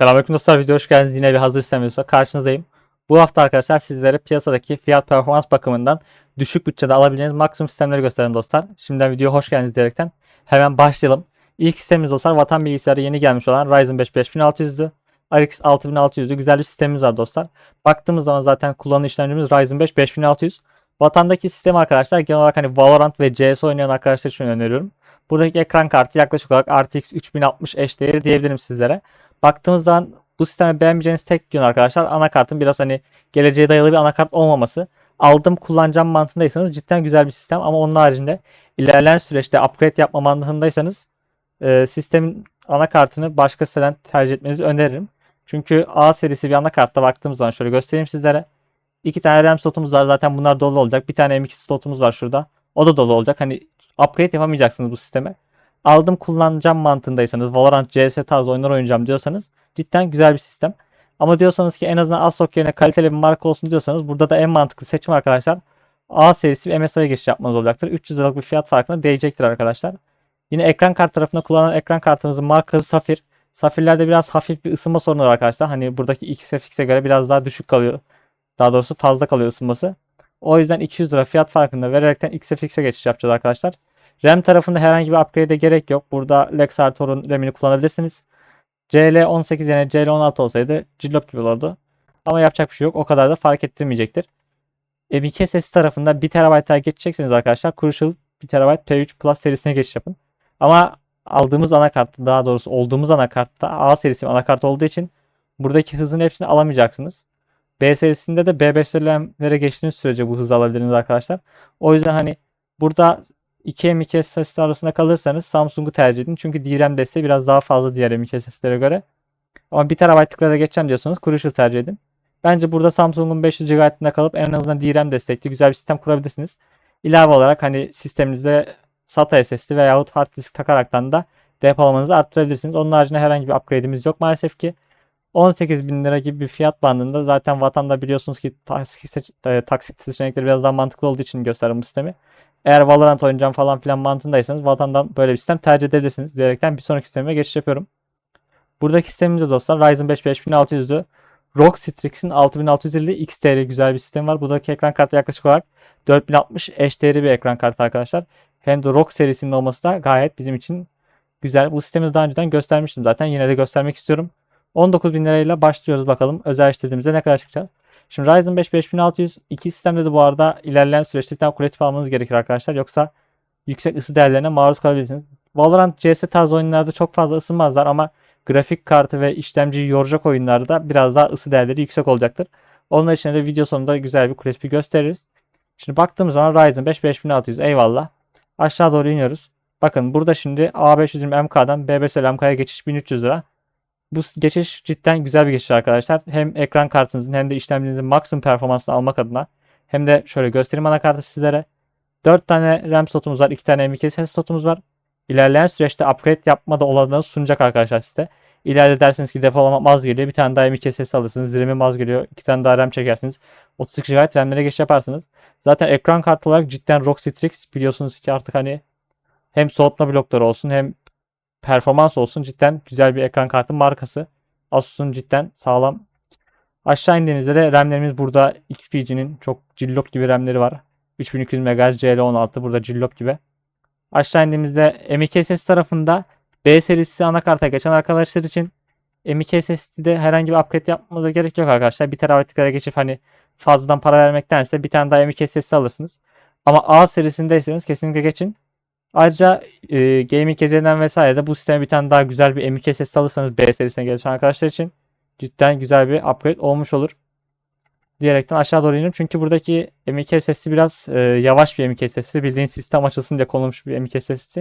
Selamünaleyküm dostlar video hoş geldiniz. Yine bir hazır sistem videosuyla karşınızdayım. Bu hafta arkadaşlar sizlere piyasadaki fiyat performans bakımından düşük bütçede alabileceğiniz maksimum sistemleri göstereyim dostlar. Şimdiden videoya hoş geldiniz diyerekten hemen başlayalım. İlk sistemimiz dostlar vatan bilgisayarı yeni gelmiş olan Ryzen 5 5600'dü. RX 6600'dü. Güzel bir sistemimiz var dostlar. Baktığımız zaman zaten kullanılan işlemcimiz Ryzen 5 5600. Vatandaki sistem arkadaşlar genel olarak hani Valorant ve CS oynayan arkadaşlar için öneriyorum. Buradaki ekran kartı yaklaşık olarak RTX 3060 değeri diyebilirim sizlere. Baktığımız zaman bu sistemi beğenmeyeceğiniz tek yön arkadaşlar anakartın biraz hani geleceğe dayalı bir anakart olmaması. Aldım kullanacağım mantığındaysanız cidden güzel bir sistem ama onun haricinde ilerleyen süreçte upgrade yapma mantığındaysanız e, sistemin anakartını başka siteden tercih etmenizi öneririm. Çünkü A serisi bir anakartta baktığımız zaman şöyle göstereyim sizlere. İki tane RAM slotumuz var zaten bunlar dolu olacak. Bir tane M2 slotumuz var şurada. O da dolu olacak. Hani upgrade yapamayacaksınız bu sisteme aldım kullanacağım mantığındaysanız Valorant, CS tarzı oyunlar oynayacağım diyorsanız cidden güzel bir sistem. Ama diyorsanız ki en azından Asus yerine kaliteli bir marka olsun diyorsanız burada da en mantıklı seçim arkadaşlar A serisi bir MSI'ye geçiş yapmanız olacaktır. 300 liralık bir fiyat farkına değecektir arkadaşlar. Yine ekran kart tarafında kullanılan ekran kartımızın markası Safir. Safirlerde biraz hafif bir ısınma sorunu var arkadaşlar. Hani buradaki XFX'e göre biraz daha düşük kalıyor. Daha doğrusu fazla kalıyor ısınması. O yüzden 200 lira fiyat farkında vererekten XFX'e geçiş yapacağız arkadaşlar. RAM tarafında herhangi bir upgrade'e gerek yok. Burada Lexartor'un RAM'ini kullanabilirsiniz. CL18 yerine CL16 olsaydı cillop gibi olurdu. Ama yapacak bir şey yok. O kadar da fark ettirmeyecektir. M2 SSD tarafında 1 TB'ya geçeceksiniz arkadaşlar. Crucial 1 TB P3 Plus serisine geçiş yapın. Ama aldığımız anakartta daha doğrusu olduğumuz anakartta A serisi anakart olduğu için buradaki hızın hepsini alamayacaksınız. B serisinde de B5'lere geçtiğiniz sürece bu hızı alabilirsiniz arkadaşlar. O yüzden hani burada 2 M2 SSD arasında kalırsanız Samsung'u tercih edin. Çünkü DRAM desteği biraz daha fazla diğer M2 SSD'lere göre. Ama 1 TB'lıklara geçeceğim diyorsanız Crucial tercih edin. Bence burada Samsung'un 500 GB'ında kalıp en azından DRAM destekli güzel bir sistem kurabilirsiniz. İlave olarak hani sisteminize SATA SSD veyahut hard disk takaraktan da depolamanızı arttırabilirsiniz. Onun haricinde herhangi bir upgrade'imiz yok maalesef ki. 18 bin lira gibi bir fiyat bandında zaten vatanda biliyorsunuz ki taksit, taksit seçenekleri biraz daha mantıklı olduğu için gösterdim bu sistemi. Eğer Valorant oynayacağım falan filan mantığındaysanız vatandan böyle bir sistem tercih edebilirsiniz diyerekten bir sonraki sisteme geçiş yapıyorum. Buradaki sistemimizde dostlar Ryzen 5 5600'dü. ROG Strix'in 6650 XT'li güzel bir sistem var. Buradaki ekran kartı yaklaşık olarak 4060 HDR bir ekran kartı arkadaşlar. Hem de ROG serisinin olması da gayet bizim için güzel. Bu sistemi daha önceden göstermiştim zaten. Yine de göstermek istiyorum. 19.000 lirayla başlıyoruz bakalım. Özelleştirdiğimizde ne kadar çıkacağız. Şimdi Ryzen 5 5600 iki sistemde de bu arada ilerleyen süreçte bir tane kule tipi almanız gerekir arkadaşlar. Yoksa yüksek ısı değerlerine maruz kalabilirsiniz. Valorant, CS tarzı oyunlarda çok fazla ısınmazlar ama grafik kartı ve işlemciyi yoracak oyunlarda biraz daha ısı değerleri yüksek olacaktır. Onun için de video sonunda güzel bir kule tipi gösteririz. Şimdi baktığımız zaman Ryzen 5 5600 eyvallah. Aşağı doğru iniyoruz. Bakın burada şimdi A520 MK'dan B550 MK'ya geçiş 1300 lira. Bu geçiş cidden güzel bir geçiş arkadaşlar. Hem ekran kartınızın hem de işlemcinizin maksimum performansını almak adına hem de şöyle göstereyim anakartı sizlere. 4 tane RAM slotumuz var. 2 tane M.2 ses slotumuz var. İlerleyen süreçte upgrade yapma da olanlarını sunacak arkadaşlar size. İleride dersiniz ki depolama az geliyor. Bir tane daha M.2 ses alırsınız. RAM'im az geliyor. 2 tane daha RAM çekersiniz. 32 GB RAM'lere geçiş yaparsınız. Zaten ekran kartı olarak cidden ROG Strix biliyorsunuz ki artık hani hem soğutma blokları olsun hem performans olsun cidden güzel bir ekran kartı markası. Asus'un cidden sağlam. Aşağı indiğimizde de RAM'lerimiz burada XPG'nin çok cillop gibi RAM'leri var. 3200 MHz CL16 burada cillop gibi. Aşağı indiğimizde M.2 SSD tarafında B serisi anakarta geçen arkadaşlar için M.2 SSD'de herhangi bir upgrade yapmanıza gerek yok arkadaşlar. 1 TB'lıklara geçip hani fazladan para vermektense bir tane daha M.2 SSD alırsınız. Ama A serisindeyseniz kesinlikle geçin. Ayrıca e, gaming geceden vesaire de bu sisteme bir tane daha güzel bir M.2 SSD alırsanız B serisine gelişen arkadaşlar için cidden güzel bir upgrade olmuş olur. Diyerekten aşağı doğru iniyorum. Çünkü buradaki M.2 SSD biraz e, yavaş bir M.2 SSD. Bildiğin sistem açılsın diye konulmuş bir M.2 SSD.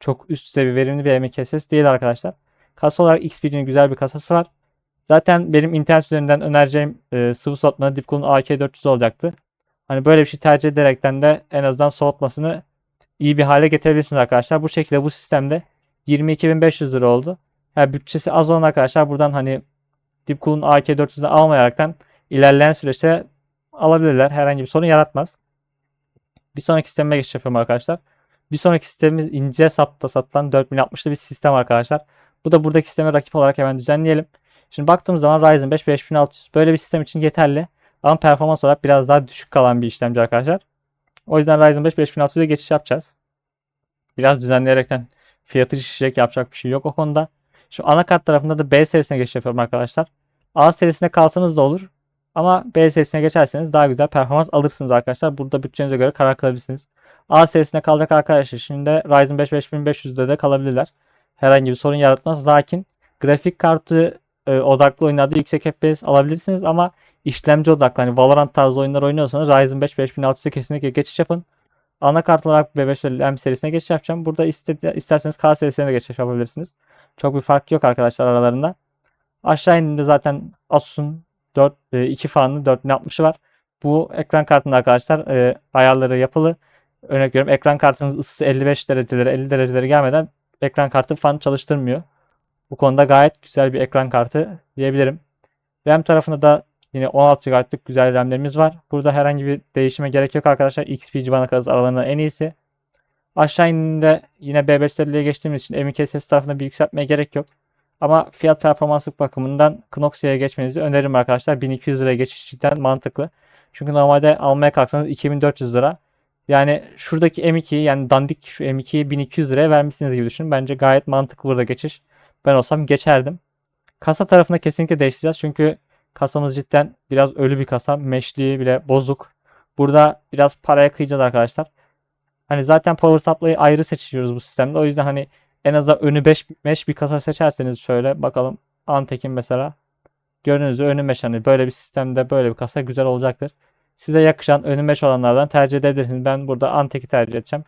Çok üst düzey bir verimli bir M.2 SSD değil arkadaşlar. Kasa olarak XPG'nin güzel bir kasası var. Zaten benim internet üzerinden önereceğim e, sıvı soğutma Deepcool'un AK400 olacaktı. Hani böyle bir şey tercih ederekten de en azından soğutmasını iyi bir hale getirebilirsiniz arkadaşlar. Bu şekilde bu sistemde 22.500 lira oldu. Yani bütçesi az olan arkadaşlar buradan hani Deepcool'un AK400'ü almayaraktan ilerleyen süreçte alabilirler. Herhangi bir sorun yaratmaz. Bir sonraki sisteme geçiş yapıyorum arkadaşlar. Bir sonraki sistemimiz ince sapta satılan 4060'lı bir sistem arkadaşlar. Bu da buradaki sisteme rakip olarak hemen düzenleyelim. Şimdi baktığımız zaman Ryzen 5 5600 böyle bir sistem için yeterli. Ama performans olarak biraz daha düşük kalan bir işlemci arkadaşlar. O yüzden Ryzen 5 5600'e geçiş yapacağız. Biraz düzenleyerekten fiyatı şişecek yapacak bir şey yok o konuda. Şu anakart tarafında da B serisine geçiş yapıyorum arkadaşlar. A serisine kalsanız da olur. Ama B serisine geçerseniz daha güzel performans alırsınız arkadaşlar. Burada bütçenize göre karar kılabilirsiniz. A serisine kalacak arkadaşlar şimdi Ryzen 5 5500'de de kalabilirler. Herhangi bir sorun yaratmaz. Lakin grafik kartı e, odaklı oyunlarda yüksek FPS alabilirsiniz ama işlemci odaklı hani Valorant tarzı oyunlar oynuyorsanız Ryzen 5 5600'e kesinlikle geçiş yapın. Anakart olarak B5 M serisine geçiş yapacağım. Burada istedi, isterseniz K serisine de geçiş yapabilirsiniz. Çok bir fark yok arkadaşlar aralarında. Aşağı indiğinde zaten Asus'un 4 2 fanlı 4060'ı var. Bu ekran kartında arkadaşlar e, ayarları yapılı. Örnek veriyorum ekran kartınız ısısı 55 dereceleri 50 dereceleri gelmeden ekran kartı fan çalıştırmıyor. Bu konuda gayet güzel bir ekran kartı diyebilirim. RAM tarafında da yine 16 GB'lık güzel RAM'lerimiz var. Burada herhangi bir değişime gerek yok arkadaşlar. XP bana kalırsa aralarında en iyisi. Aşağı indiğinde yine B550'ye geçtiğimiz için M.2 ses tarafında bir yükseltmeye gerek yok. Ama fiyat performanslık bakımından Knoxia'ya geçmenizi öneririm arkadaşlar. 1200 liraya geçiş cidden mantıklı. Çünkü normalde almaya kalksanız 2400 lira. Yani şuradaki M2'yi yani dandik şu M2'yi 1200 liraya vermişsiniz gibi düşünün. Bence gayet mantıklı burada geçiş. Ben olsam geçerdim. Kasa tarafında kesinlikle değiştireceğiz. Çünkü kasamız cidden biraz ölü bir kasa. Meşliği bile bozuk. Burada biraz paraya kıyacağız arkadaşlar. Hani zaten power supply'ı ayrı seçiyoruz bu sistemde. O yüzden hani en azından önü 5 mesh bir kasa seçerseniz şöyle bakalım Antek'in mesela gördüğünüz önü mesh hani böyle bir sistemde böyle bir kasa güzel olacaktır. Size yakışan önü mesh olanlardan tercih edebilirsiniz. Ben burada Antek'i tercih edeceğim.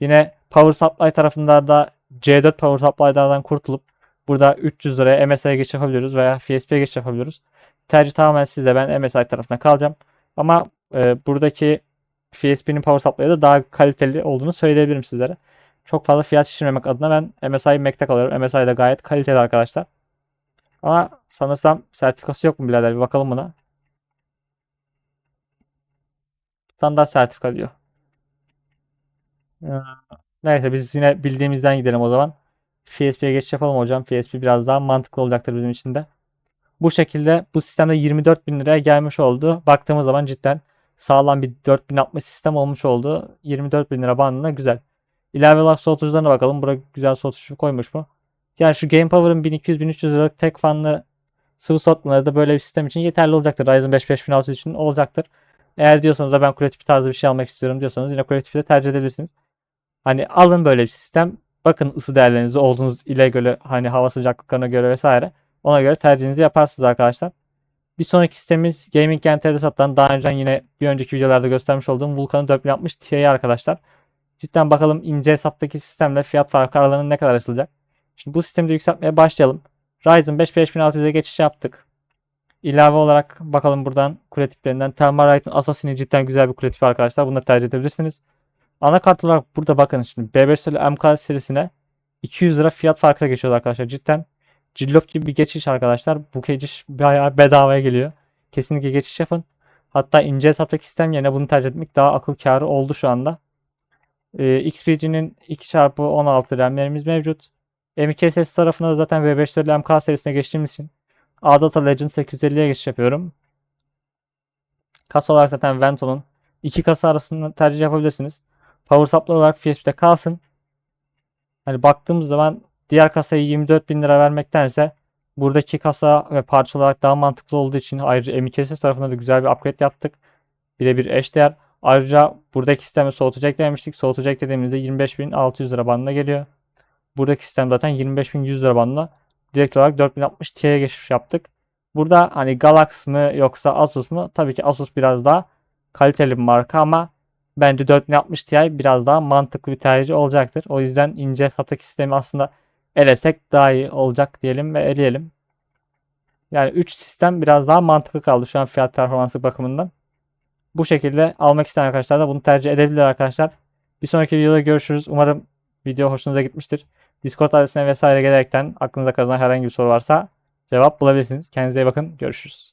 Yine power supply tarafında da C4 power supply'lardan kurtulup burada 300 liraya MSI'ye geçiş yapabiliyoruz veya FSP'ye geçiş yapabiliyoruz. Tercih tamamen sizde. Ben MSI tarafına kalacağım. Ama e, buradaki FSP'nin power supply'ı da daha kaliteli olduğunu söyleyebilirim sizlere. Çok fazla fiyat şişirmemek adına ben MSI Mac'te kalıyorum. MSI de gayet kaliteli arkadaşlar. Ama sanırsam sertifikası yok mu birader? Bir bakalım buna. Standart sertifika diyor. Neyse biz yine bildiğimizden gidelim o zaman. FSP'ye geçiş yapalım hocam. FSP biraz daha mantıklı olacaktır bizim için de. Bu şekilde bu sistemde 24 bin liraya gelmiş oldu. Baktığımız zaman cidden sağlam bir 4060 sistem olmuş oldu. 24 bin lira bandında güzel. İlave olarak soğutucularına bakalım. Burada güzel soğutucu koymuş mu? Yani şu Game Power'ın 1200-1300 liralık tek fanlı sıvı soğutmaları da böyle bir sistem için yeterli olacaktır. Ryzen 5 5600 için olacaktır. Eğer diyorsanız da ben Kuletipi tarzı bir şey almak istiyorum diyorsanız yine Kuletipi de tercih edebilirsiniz. Hani alın böyle bir sistem. Bakın ısı değerlerinizi olduğunuz ile göre hani hava sıcaklıklarına göre vesaire. Ona göre tercihinizi yaparsınız arkadaşlar. Bir sonraki sistemimiz Gaming Enter'de satılan daha önce yine bir önceki videolarda göstermiş olduğum Vulkan'ın 4060 Ti'yi arkadaşlar. Cidden bakalım ince hesaptaki sistemle fiyat farkı aralarında ne kadar açılacak. Şimdi bu sistemi de yükseltmeye başlayalım. Ryzen 5 5600'e geçiş yaptık. İlave olarak bakalım buradan kule tiplerinden. Thermalite'ın Assassin'i cidden güzel bir kule tipi arkadaşlar. Bunu da tercih edebilirsiniz. Anakart olarak burada bakın şimdi B550 MK serisine 200 lira fiyat farkına geçiyoruz arkadaşlar. Cidden cillop gibi bir geçiş arkadaşlar. Bu geçiş bayağı bedavaya geliyor. Kesinlikle geçiş yapın. Hatta ince hesaptaki sistem yerine bunu tercih etmek daha akıl kârı oldu şu anda. Ee, XPG'nin 2x16 RAM'lerimiz mevcut. MKSS tarafında da zaten V550 MK serisine geçtiğimiz için Adata Legend 850'ye geçiş yapıyorum. Kasa olarak zaten Vento'nun iki kasa arasında tercih yapabilirsiniz. Power supply olarak FSP'de kalsın. Hani baktığımız zaman diğer kasayı 24 bin lira vermektense buradaki kasa ve parça olarak daha mantıklı olduğu için ayrıca MKSS tarafında da güzel bir upgrade yaptık. Birebir eşdeğer. Ayrıca buradaki sistemi soğutucu eklemiştik. Soğutucu eklediğimizde 25.600 lira bandına geliyor. Buradaki sistem zaten 25.100 lira bandına. Direkt olarak 4060 Ti'ye geçiş yaptık. Burada hani Galax mı yoksa Asus mu? Tabii ki Asus biraz daha kaliteli bir marka ama bence 4060 Ti biraz daha mantıklı bir tercih olacaktır. O yüzden ince hesaptaki sistemi aslında elesek daha iyi olacak diyelim ve eleyelim. Yani 3 sistem biraz daha mantıklı kaldı şu an fiyat performansı bakımından. Bu şekilde almak isteyen arkadaşlar da bunu tercih edebilir arkadaşlar. Bir sonraki videoda görüşürüz. Umarım video hoşunuza gitmiştir. Discord adresine vesaire gelerekten aklınıza kazanan herhangi bir soru varsa cevap bulabilirsiniz. Kendinize iyi bakın. Görüşürüz.